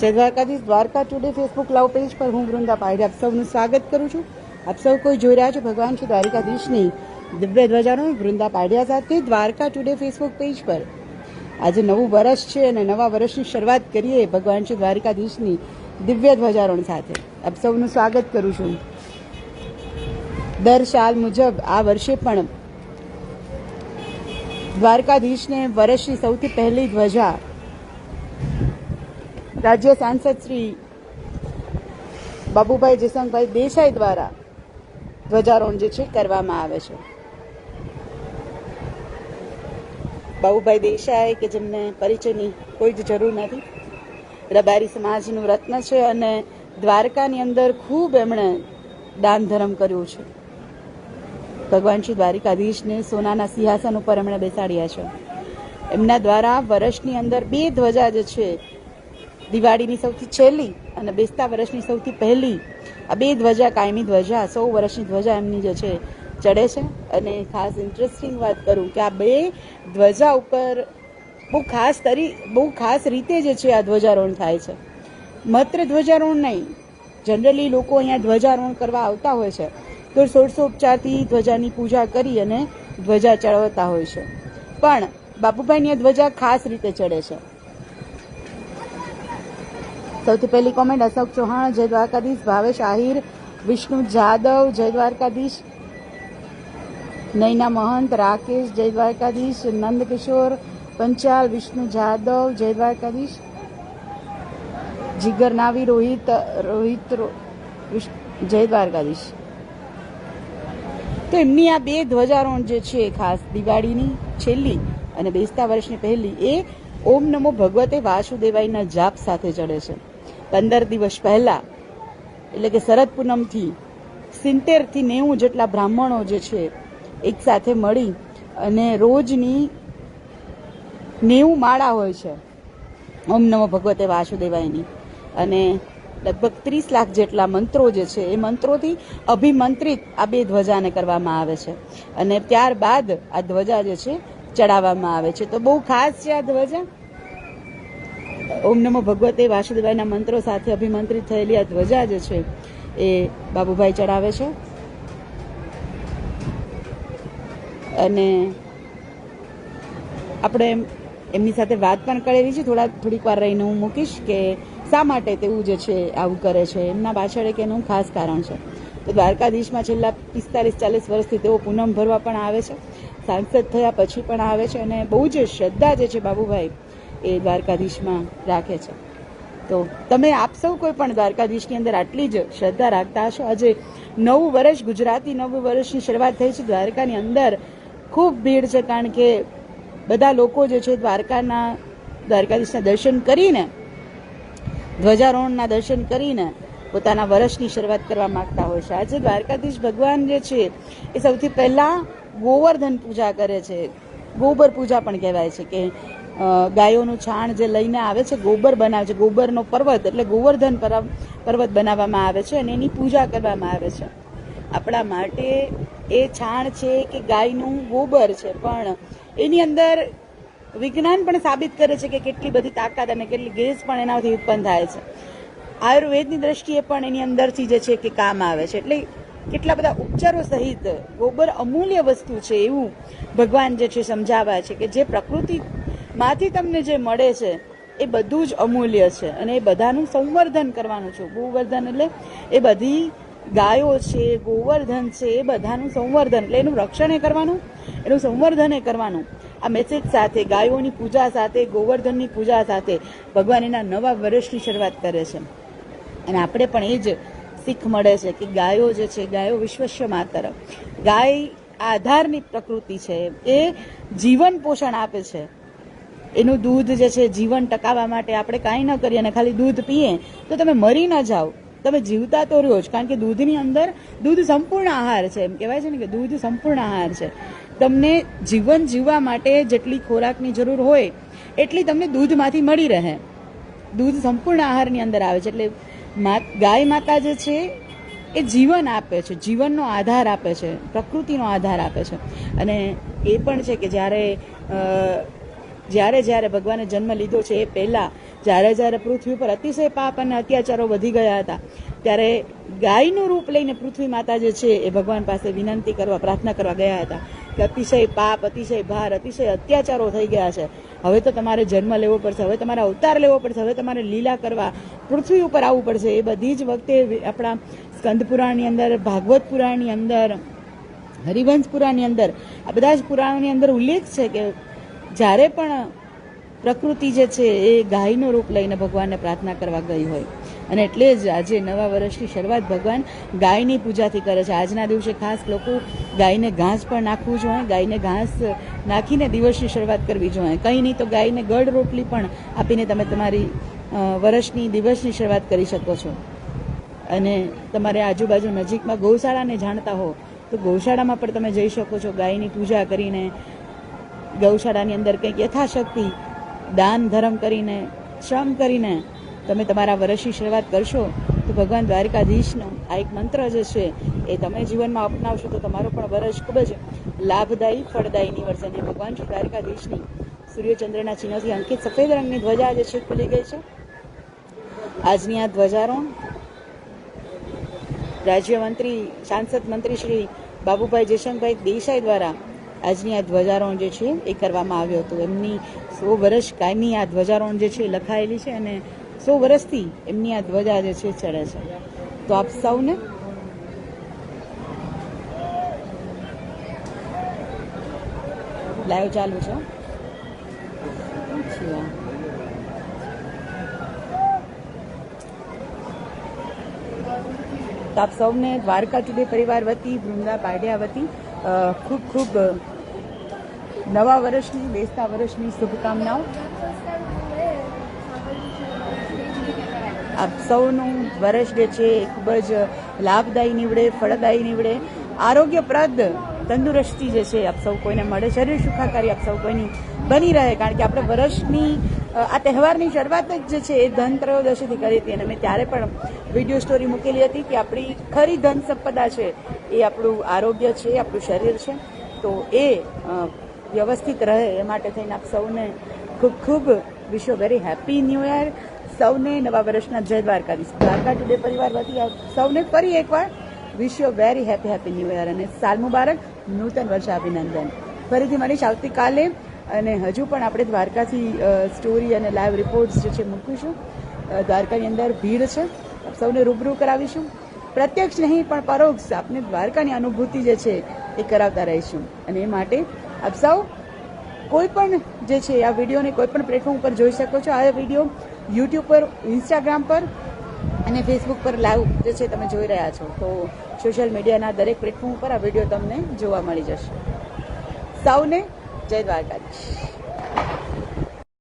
જય Dwarkadhish. Dwarka today Facebook live page પર હું વૃંદા પાયડે આપ સૌનું સ્વાગત કરું છું. આપ સૌ કોઈ જોઈ રહ્યા છો ભગવાન શ્રી દ્વારકાધીશની દિવ્ય ધ્વજાનો વૃંદા પાડ્યા સાથે દ્વારકા ટુડે ફેસબુક પેજ પર. આજે નવું વર્ષ છે અને નવા વર્ષની શરૂઆત કરીએ ભગવાન શ્રી દ્વારકાધીશની દિવ્ય ધ્વજારોહણ સાથે. આપ સૌનું સ્વાગત કરું છું. દર સાલ મુજબ આ વર્ષે પણ દ્વારકાધીશને વર્ષની સૌથી પહેલી ધ્વજા રાજ્ય સાંસદ શ્રી બાબુભાઈ જસંગભાઈ દેસાઈ દ્વારા ધ્વજારોહણ જે છે કરવામાં આવે છે. બાબુભાઈ દેસાઈ કે જેમને પરિચયની કોઈ જ જરૂર નથી. રબારી સમાજનું રત્ન છે અને દ્વારકાની અંદર ખૂબ એમણે દાન ધર્મ કર્યું છે. ભગવાન શ્રી દ્વારિકાધીશને સોનાના સિંહાસન ઉપર એમણે બેસાડ્યા છે. એમના દ્વારા વર્ષની અંદર બે ધ્વજા જે છે દિવાળીની સૌથી છેલ્લી અને બેસતા વર્ષની સૌથી પહેલી આ બે ધ્વજા, કાયમી ધ્વજા, સો વર્ષની ધ્વજા એમની જે છે, ચડે છે. અને ખાસ ઇન્ટરેસ્ટિંગ વાત કરું કે આ બે ધ્વજા ઉપર બહુ ખાસ તરી, બહુ ખાસ રીતે જે છે આ ધ્વજારોહણ થાય છે. માત્ર ધ્વજારોહણ નહીં જનરલી લોકો અહીંયા ધ્વજારોહણ કરવા આવતા હોય છે. તો સોળસો ઉપચારથી ધ્વજાની પૂજા કરી અને ધ્વજા ચડવતા હોય છે. પણ બાપુભાઈની ધ્વજા ખાસ રીતે ચડે છે. સૌથી પહેલી કોમેન્ટ અશોક ચૌહાણ, જય દ્વારકાધીશ, ભાવેશ આહિર, વિષ્ણુ જાદવ, જય દ્વારકાધીશ, નૈના મહંત, રાકેશ, જય દ્વારકાધીશ, નંદકિશોર, પંચાલ, વિષ્ણુ જાદવ, જય દ્વારકાધીશ, જીગર નાવી, રોહિત રોહિત જય દ્વારકાધીશ. તો એમની આ બે ધ્વજારોહણ જે છે, ખાસ દિવાળીની છેલ્લી અને બેસતા વર્ષની પહેલી, એ ઓમ નમો ભગવતે વાસુદેવાયના જાપ સાથે ચડે છે. પંદર દિવસ પહેલા, એટલે કે શરદ પૂનમથી સિત્તેરથી નેવું જેટલા બ્રાહ્મણો જે છે, એક સાથે મળી અને રોજની નેવું માળા હોય છે. ઓમ નમો ભગવતે વાસુદેવાયની. અને લગભગ ત્રીસ લાખ જેટલા મંત્રો જે છે, એ મંત્રોથી અભિમંત્રિત આ બે ધ્વજાને કરવામાં આવે છે. અને ત્યારબાદ આ ધ્વજા જે છે, ચડાવવામાં આવે છે. તો બહુ ખાસ છે આ ધ્વજા. ઓમ નમો ભગવતે વાસુદેવાયના મંત્રો સાથે અભિમંત્રિત થયેલી આ ધ્વજા જે છે એ બાબુભાઈ ચડાવે છે. અને આપણે એમ, એમની સાથે વાત પણ કરેલી છે. થોડા, થોડીક વાર રહીને હું મૂકીશ કે શા માટે તેવું જે છે આવું કરે છે. એમના પાછળ એક એનું ખાસ કારણ છે. તો દ્વારકાધીશમાં છેલ્લા પિસ્તાલીસ, ચાલીસ વર્ષથી તેઓ પૂનમ ભરવા પણ આવે છે. સાંસદ થયા પછી પણ આવે છે. અને બહુ જ શ્રદ્ધા જે છે બાબુભાઈ એ દ્વારકાધીશમાં રાખે છે. તો તમે આપ સૌ કોઈ પણ દ્વારકાધીશની અંદર આટલી જ શ્રદ્ધા રાખતા હશો. આજે નવું વર્ષ, ગુજરાતી નવું વર્ષની શરૂઆત થઈ છે. દ્વારકાની અંદર ખૂબ ભીડ છે, કારણ કે બધા લોકો જે છે દ્વારકાના, દ્વારકાધીશના દર્શન કરીને, ધ્વજારોહણના દર્શન કરીને પોતાના વર્ષની શરૂઆત કરવા માંગતા હોય છે. આજે દ્વારકાધીશ ભગવાન જે છે, એ સૌથી પહેલાં ગોવર્ધન પૂજા કરે છે. ગોબર પૂજા પણ કહેવાય છે કે ગાયોનું છાણ જે લઈને આવે છે, ગોબર બનાવે છે, ગોબરનો પર્વત એટલે ગોવર્ધન પર્વત બનાવવામાં આવે છે અને એની પૂજા કરવામાં આવે છે. આપણા માટે એ છાણ છે કે ગાયનું ગોબર છે, પણ એની અંદર વિજ્ઞાન પણ સાબિત કરે છે કે કેટલી બધી તાકાત અને કેટલી ગેસ પણ એનાથી ઉત્પન્ન થાય છે. આયુર્વેદની દ્રષ્ટિએ પણ એની અંદરથી જે છે કે કામ આવે છે. એટલે કેટલા બધા ઉપચારો સહિત ગોબર અમૂલ્ય વસ્તુ છે એવું ભગવાન જે છે સમજાવે છે કે જે પ્રકૃતિમાંથી તમને જે મળે છે, એ બધું જ અમૂલ્ય છે. અને એ બધાનું સંવર્ધન કરવાનું છે. ગોવર્ધન એટલે એ બધી ગાયો છે, ગોવર્ધન છે, એ બધાનું સંવર્ધન. એટલે એનું રક્ષણ એ કરવાનું, એનું સંવર્ધન એ કરવાનું. આ મેસેજ સાથે, ગાયોની પૂજા સાથે, ગોવર્ધનની પૂજા સાથે ભગવાન એના નવા વર્ષની શરૂઆત કરે છે. અને આપણે પણ એ જ શીખ મળે છે કે ગાયો જે છે, ગાયો વિશ્વસ્ય માતર ગાય આધારની પ્રકૃતિ છે. એ જીવન પોષણ આપે છે. એનું દૂધ જે છે, જીવન ટકાવવા માટે આપણે કાંઈ ન કરીએ અને ખાલી દૂધ પીએ, તો તમે મરી ન જાઓ. તમે જીવતા તો રહ્યો જ, કારણ કે દૂધની અંદર દૂધ સંપૂર્ણ આહાર છે. એમ કહેવાય છે ને કે દૂધ સંપૂર્ણ આહાર છે. તમને જીવન જીવવા માટે જેટલી ખોરાકની જરૂર હોય, એટલી તમને દૂધમાંથી મળી રહે. દૂધ સંપૂર્ણ આહારની અંદર આવે છે. એટલે ગાય માતા જે છે, એ જીવન આપે છે. જીવનનો આધાર આપે છે. પ્રકૃતિનો આધાર આપે છે. અને એ પણ છે કે જ્યારે જ્યારે જ્યારે ભગવાને જન્મ લીધો છે એ પહેલાં, જ્યારે જ્યારે પૃથ્વી પર અતિશય પાપ અને અત્યાચારો વધી ગયા હતા, ત્યારે ગાયનું રૂપ લઈને પૃથ્વી માતા જે છે એ ભગવાન પાસે વિનંતી કરવા, પ્રાર્થના કરવા ગયા હતા કે અતિશય પાપ, અતિશય ભાર, અતિશય અત્યાચારો થઈ ગયા છે. હવે તો તમારે જન્મ લેવો પડશે, હવે તમારે અવતાર લેવો પડશે, હવે તમારે લીલા કરવા, પૃથ્વી ઉપર આવવું પડશે. એ બધી જ વખતે આપણા સ્કંદ પુરાણની અંદર, ભાગવત પુરાણની અંદર, હરિવંશ પુરાણની અંદર, આ બધા જ પુરાણોની અંદર ઉલ્લેખ છે કે જ્યારે પણ પ્રકૃતિ જે છે એ ગાયનું રૂપ લઈને ભગવાનને પ્રાર્થના કરવા ગઈ હોય. અને એટલે જ આજે નવા વર્ષની શરૂઆત ભગવાન ગાયની પૂજાથી કરે છે. આજના દિવસે ખાસ લોકો ગાયને ઘાસ પણ નાખવું જોઈએ, ગાયને ઘાસ નાખીને દિવસની શરૂઆત કરવી જોઈએ. કંઈ નહીં તો ગાયને ગળ રોટલી પણ આપીને તમે તમારી વર્ષની, દિવસની શરૂઆત કરી શકો છો. અને તમારે આજુબાજુ નજીકમાં ગૌશાળાને જાણતા હો, તો ગૌશાળામાં પણ તમે જઈ શકો છો ગાયની પૂજા કરીને. ગૌશાળાની અંદર કંઈક યથાશક્તિ, દાન, ધર્મ કરીને, શ્રમ કરીને તમે તમારા વર્ષની શરૂઆત કરશો, તો ભગવાન દ્વારકાધીશનો આ એક મંત્ર જે છે એ તમે જીવનમાં અપનાવશો તો તમારો પણ વર્ષ ખૂબ જ લાભદાયી, ફળદાયી નીવડશે. અને ભગવાન શ્રી દ્વારકાધીશની સૂર્યચંદ્રના ચિહ્નોથી અંકિત સફેદ રંગની ધ્વજા જે છે ખુલી ગઈ છે. આજની આ ધ્વજારોહણ રાજ્યમંત્રી, સાંસદ મંત્રી શ્રી બાબુભાઈ જયશંકભાઈ દેસાઈ દ્વારા આજની આ ધ્વજારોહણ જે છે એ કરવામાં આવ્યું હતું. એમની સો વર્ષ કાયમી આ ધ્વજારોહણ જે છે એ લખાયેલી છે અને સો વર્ષથી એમની આ ધ્વજા જે છે ચડે છે. તો આપ સૌને લાઈવ ચાલુ છે આપ સૌને દ્વારકા ટુડે પરિવાર વતી, વૃંદા પાડ્યા વતી ખૂબ ખૂબ નવા વર્ષની, બેસતા વર્ષની શુભકામનાઓ. આપ સૌનું વર્ષ જે છે એ ખૂબ જ લાભદાયી નીવડે, ફળદાયી નીવડે. આરોગ્યપ્રદ, તંદુરસ્તી જે છે આપ સૌ કોઈને મળે. શરીર સુખાકારી આપ સૌ કોઈની બની રહે, કારણ કે આપણે વર્ષની આ તહેવારની શરૂઆત જ જે છે એ ધન ત્રયોદશીથી કરી હતી. અને મેં ત્યારે પણ વીડિયો સ્ટોરી મૂકેલી હતી કે આપણી ખરી ધન સંપદા છે એ આપણું આરોગ્ય છે, આપણું શરીર છે. તો એ વ્યવસ્થિત રહે એ માટે થઈને આપ સૌને ખૂબ ખૂબ wish very happy new year સૌને નવા વર્ષના જય દ્વારકાધીશ. દ્વારકા ટુડે પરિવાર વતી સૌને ફરી એકવાર wish you very happy happy new year અને સાલ મુબારક. નૂતન વર્ષ અભિનંદન. ફરીથી મળીશ આવતીકાલે અને હજુ પણ આપણે દ્વારકાથી સ્ટોરી અને લાઈવ રિપોર્ટ્સ જે છે મૂકીશું. દ્વારકાની અંદર ભીડ છે. સૌને રૂબરૂ કરાવીશું. પ્રત્યક્ષ નહીં, પણ પરોક્ષ આપને દ્વારકાની અનુભૂતિ જે છે એ કરાવતા રહીશું. અને એ માટે આપ સૌ કોઈ પણ જે છે, આ વિડીયોને કોઈ પણ પ્લેટફોર્મ પર જોઈ શકો છો. આ વીડિયો યુટ્યુબ પર ઇન્સ્ટાગ્રામ પર અને ફેસબુક પર લાઈવ જે છે, તમે જોઈ રહ્યા છો. તો સોશિયલ મીડિયાના દરેક પ્લેટફોર્મ પર આ વીડિયો તમને જોવા મળી જશે. સૌને જય દ્વારકાધીશ.